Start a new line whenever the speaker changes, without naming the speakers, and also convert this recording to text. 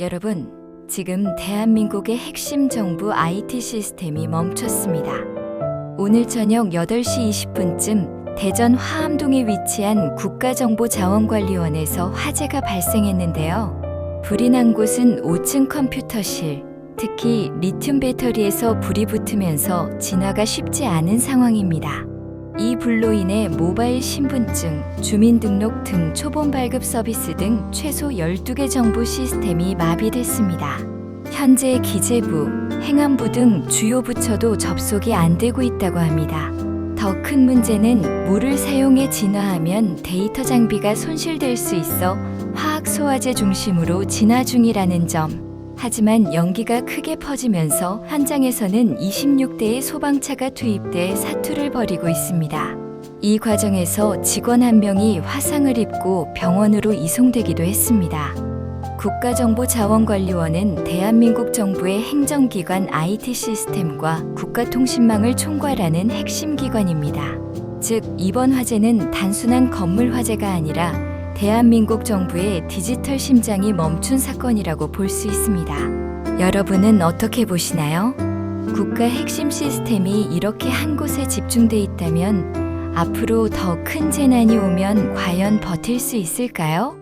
여러분, 지금 대한민국의 핵심 정부 IT 시스템이 멈췄습니다. 오늘 저녁 8시 20분쯤 대전 화암동에 위치한 국가정보자원관리원에서 화재가 발생했는데요. 불이 난 곳은 5층 컴퓨터실, 특히 리튬 배터리에서 불이 붙으면서 진화가 쉽지 않은 상황입니다. 이 불로 인해 모바일 신분증, 주민등록 등 초본 발급 서비스 등 최소 12개 정보 시스템이 마비됐습니다. 현재 기재부, 행안부 등 주요 부처도 접속이 안 되고 있다고 합니다. 더 큰 문제는 물을 사용해 진화하면 데이터 장비가 손실될 수 있어 화학 소화제 중심으로 진화 중이라는 점. 하지만 연기가 크게 퍼지면서 현장에서는 26대의 소방차가 투입돼 사투를 벌이고 있습니다. 이 과정에서 직원 한 명이 화상을 입고 병원으로 이송되기도 했습니다. 국가정보자원관리원은 대한민국 정부의 행정기관 IT 시스템과 국가통신망을 총괄하는 핵심 기관입니다. 즉, 이번 화재는 단순한 건물 화재가 아니라 대한민국 정부의 디지털 심장이 멈춘 사건이라고 볼 수 있습니다. 여러분은 어떻게 보시나요? 국가 핵심 시스템이 이렇게 한 곳에 집중돼 있다면 앞으로 더 큰 재난이 오면 과연 버틸 수 있을까요?